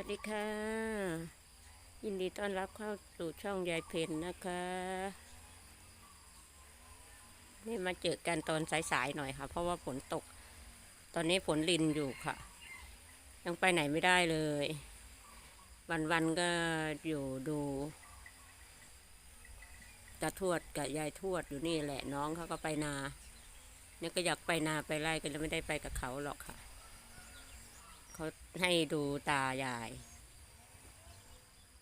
วัสดีค่ะ ยินดีต้อนรับเข้าสู่ช่องยายเพนนะคะ นี่มาเจอกันตอนสายๆหน่อยค่ะ เพราะว่าฝนตก ตอนนี้ฝนลินอยู่ค่ะ ยังไปไหนไม่ได้เลย วันๆก็อยู่ดูตาทวดกับยายทวดอยู่นี่แหละน้องเขาก็ไปนา เนี่ยก็อยากไปนาไปไร่กันแล้วไม่ได้ไปกับเขาหรอกค่ะ เขาให้ดูตายาย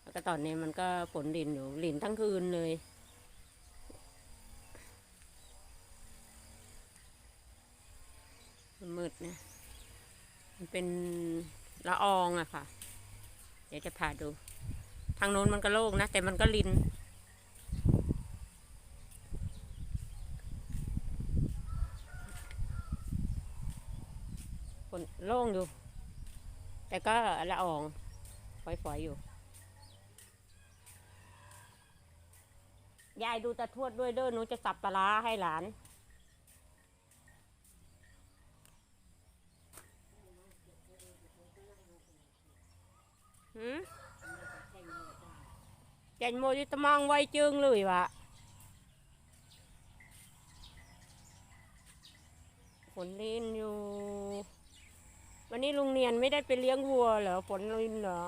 แล้วก็ตอนนี้มันก็ฝนลินอยู่ลินทั้งคืนเลยมันมืดนะมันเป็นละอองอะค่ะ เดี๋ยวจะพาดู ทางโน้นมันก็โล่งนะ แต่มันก็ลินฝนโล่งอยู่ แต่ก็ละอองฝอยๆอยู่ ยายดูตาทวดด้วยเด้อหนูจะสับปลาร้าให้หลาน หืม chạy mua đi tao mang quay chương lười vạ ฝนลินอยู่ วันนี้ลุงเนียนไม่ได้ไปเลี้ยงวัวเหรอฝนลินเหรอ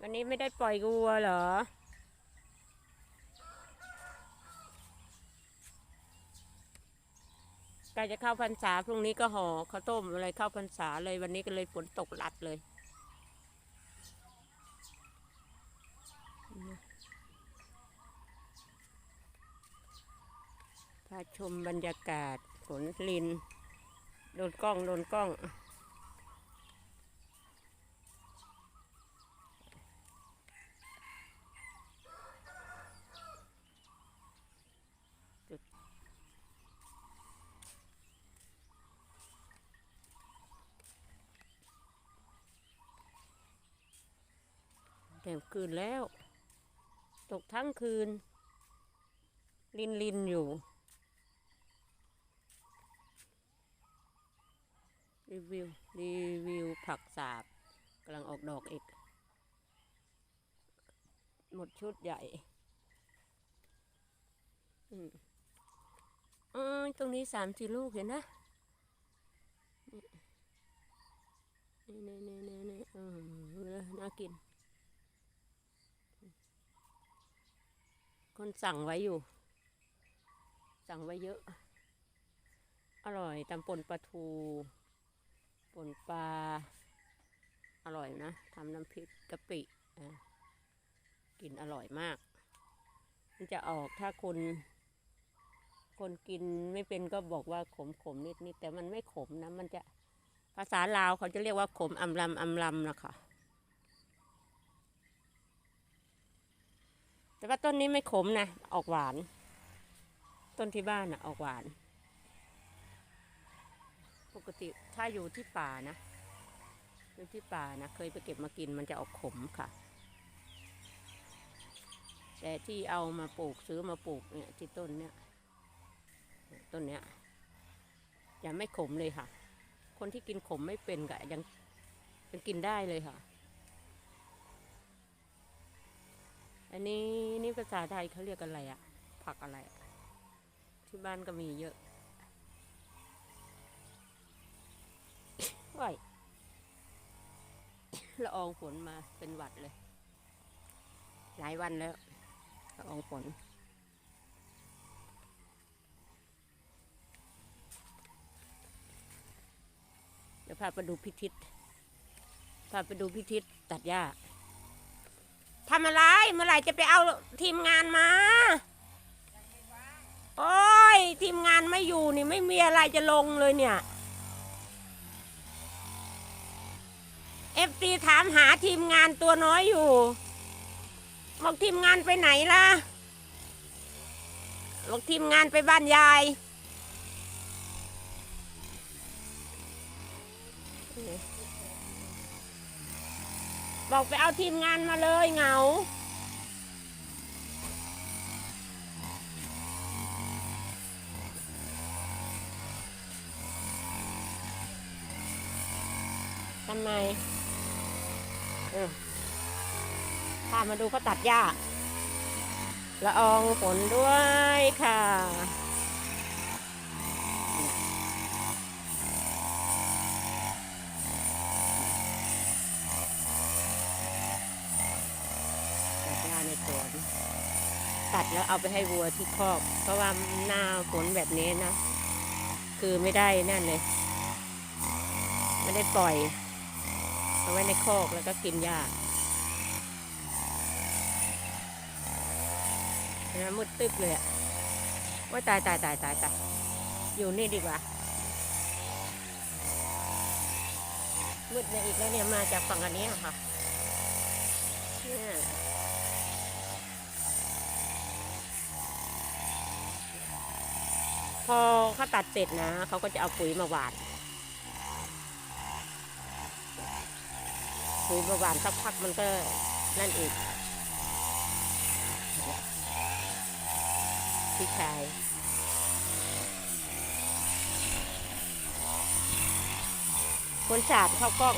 วันนี้ไม่ได้ปล่อยวัวเหรอ ใกล้จะเข้าพรรษาพรุ่งนี้ก็ห่อข้าวต้มอะไรเข้าพรรษาเลยวันนี้ก็เลยฝนตกหลัดเลยพาชมบรรยากาศ ฝนลิน โดนกล้อง โดนกล้องเต็มคืนแล้ว ตกทั้งคืน ลินลินอยู่ รีวิว รีวิวผักสาบกำลังออกดอกอีก หมดชุดใหญ่ อืมออตรงนี้สามสี่ลูกเห็นนะ นี่นี่นี่นี่นี่เออน่ากิน คนสั่งไว้อยู่ สั่งไว้เยอะ อร่อยตำปนปลาทู ป่นปลา อร่อยนะทำน้ำพริกกะปิกินอร่อยมาก มันจะออกถ้าคน คนกินไม่เป็นก็บอกว่าขมขมนิดนิดแต่มันไม่ขมนะ มันจะภาษาลาวเขาจะเรียกว่าขมอำลำอำลำนะคะแต่ว่าต้นนี้ไม่ขมนะ ออกหวาน ต้นที่บ้านนะออกหวาน ปกติถ้าอยู่ที่ป่านะอยู่ที่ป่านะเคยไปเก็บมากินมันจะออกขมค่ะ แต่ที่เอามาปลูกซื้อมาปลูกเนี่ยที่ต้นเนี้ยต้นเนี้ยยังไม่ขมเลยค่ะ คนที่กินขมไม่เป็นก็ยังยังกินได้เลยค่ะ อันนี้นี่ภาษาไทยเขาเรียกอะไรอะผักอะไร ที่บ้านก็มีเยอะ ว้ายละอองฝนมาเป็นหวัดเลย หลายวันแล้วละอองฝนเดี๋ยวพาไปดูพิทิศพาไปดูพิทิศตัดหญ้าทำอะไรเมื่อไหร่จะไปเอาทีมงานมา โอ้ย ทีมงานไม่อยู่นี่ไม่มีอะไรจะลงเลยเนี่ย อฟซีถามหาทีมงานตัวน้อยอยู่บอกทีมงานไปไหนล่ะบอกทีมงานไปบ้านยายบอกไปเอาทีมงานมาเลยเหงา ทำไม พามาดูเขาตัดหญ้าละอองฝนด้วยค่ะ ตัดหญ้าในสวนตัดแล้วเอาไปให้วัวที่คอก เพราะว่าหน้าฝนแบบนี้นะ คือไม่ได้นั่นเลย ไม่ได้ปล่อย เอาไว้ในคอกแล้วก็กินหญ้านะมืดตึ๊บเลยอะว่าตายตายตายตายตายอยู่นี่ดีกว่า มืดเนี่ยอีกแล้วเนี่ยมาจากฝั่งอันนี้อะค่ะเนี่ยพอเขาตัดเสร็จนะ เขาก็จะเอาปุ๋ยมาหวาน ปุ๋ยมาหวานสักพักมันก็นั่นอีกพี่ชายคนสาดเข้ากล้อง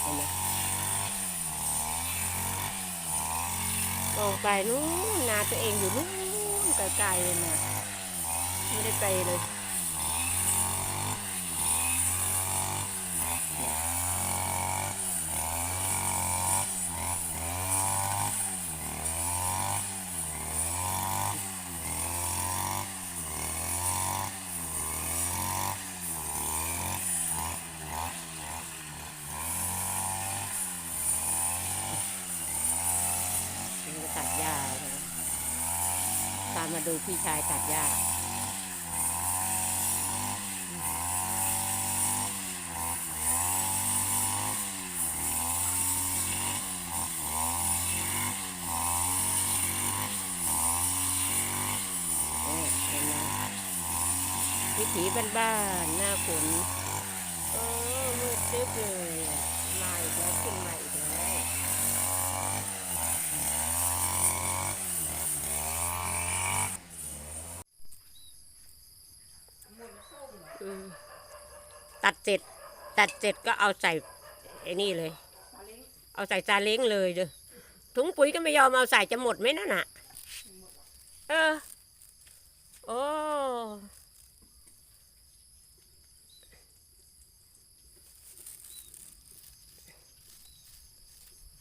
เห็นไหมองไปนู้นนาตัวเองอยู่นู้นไกลๆเลยนะไม่ได้ไปเลย นี่ก็ตัดหญ้าเลยตา มมาดูพี่ชายตัดหญ้าเนี่ยเห็นไหมวิถีบ้านๆหน้าฝนโอ้มืดตึ๊บเลยอะมาอีกแล้วขึ้นมาอีกแล้ว อืม ตัดเสร็จ ตัดเสร็จก็เอาใส่ไอ้นี่เลย เอาใส่ซาเล้งเลยเด้อถุงปุ๋ยก็ไม่ยอมเอาใส่จะหมดไหมนั่นน่ะ เออ โอ้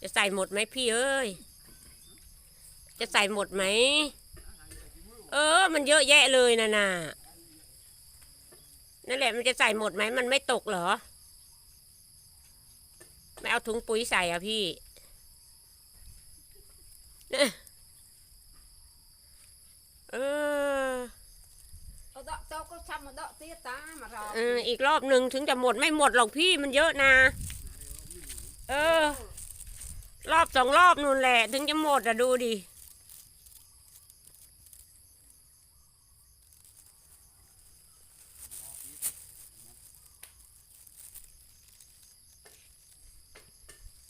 จะใส่หมดไหมพี่เอ้ย จะใส่หมดไหม เออ มันเยอะแยะเลยนะน่ะ นั่นแหละมันจะใส่หมดไหมมันไม่ตกเหรอ ไม่เอาถุงปุ๋ยใส่อะพี่เนี่ยเออเอาดอกเจ้าก็ทำมาดอกเตี้ยตามารอเอออีกรอบหนึ่งถึงจะหมดไม่หมดหรอกพี่มันเยอะนะเออ รอบสองรอบนู่นแหละ ถึงจะหมดอะดูดิ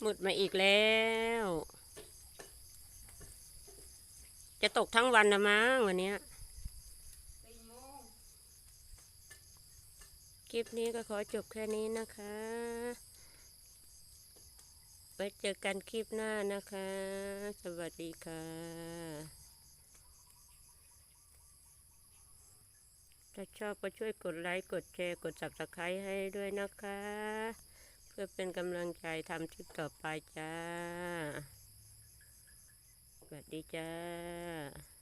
มดมาอีกแล้ว จะตกทั้งวันนะมั้งวันนี้คลิปนี้ก็ขอจบแค่นี้นะคะ ไว้เจอกันคลิปหน้านะคะ สวัสดีค่ะ ถ้าชอบก็ช่วยกดไลค์ กดแชร์ กด subscribe ให้ด้วยนะคะ พื่อเป็นกำลังใจทำทริปต่อไปจ้าสวัสดีจ้า